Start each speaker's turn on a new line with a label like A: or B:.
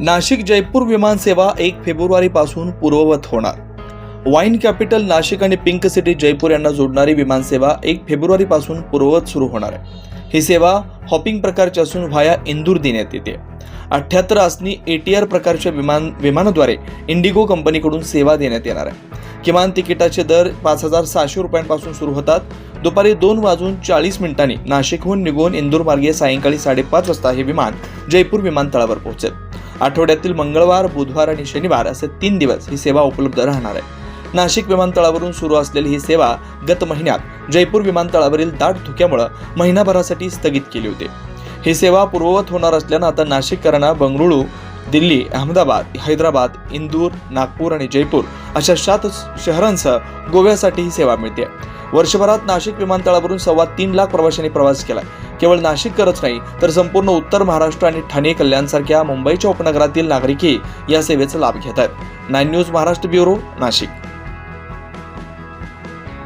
A: नाशिक जयपूर विमान सेवा एक फेब्रुवारी पासून पूर्ववत होणार. वाईन कॅपिटल नाशिक आणि पिंक सिटी जयपूर यांना जोडणारी विमानसेवा एक फेब्रुवारी पासून पूर्ववत सुरू होणार आहे. ही सेवा हॉपिंग प्रकारची असून व्हाया इंदूर देण्यात येते अठ्याहत्तर आसनी एटीआर प्रकारच्या विमान विमानाद्वारे इंडिगो कंपनीकडून सेवा देण्यात येणार आहे. किमान तिकिटाचे दर पाच हजार सहाशे रुपयांपासून सुरू होतात. दुपारी दोन वाजून चाळीस मिनिटांनी नाशिकहून निघून इंदूर मार्गे सायंकाळी साडेपाच वाजता हे विमान जयपूर विमानतळावर पोहोचेल. आठवड्यातील मंगळवार बुधवार आणि शनिवार असे तीन दिवस ही सेवा उपलब्ध राहणार आहे. नाशिक विमानतळावरून सुरू असलेली ही सेवा गत महिन्यात जयपूर विमानतळावरील दाट धुक्यामुळे महिनाभरासाठी स्थगित केली होती. ही सेवा पूर्ववत होणार असल्यानं आता नाशिककरांना बंगळुरू दिल्ली अहमदाबाद हैदराबाद इंदूर नागपूर आणि जयपूर अशा सात शहरांसह गोव्यासाठी ही सेवा मिळते. वर्षभरात नाशिक विमानतळावरून सव्वा तीन लाख प्रवाशांनी प्रवास केला केवळ नाशिककरच नाही तर संपूर्ण उत्तर महाराष्ट्र आणि ठाणे कल्याणसारख्या मुंबईच्या उपनगरातील नागरिकही या सेवेचा लाभ घेत आहेत nine news Maharashtra bureau Nashik.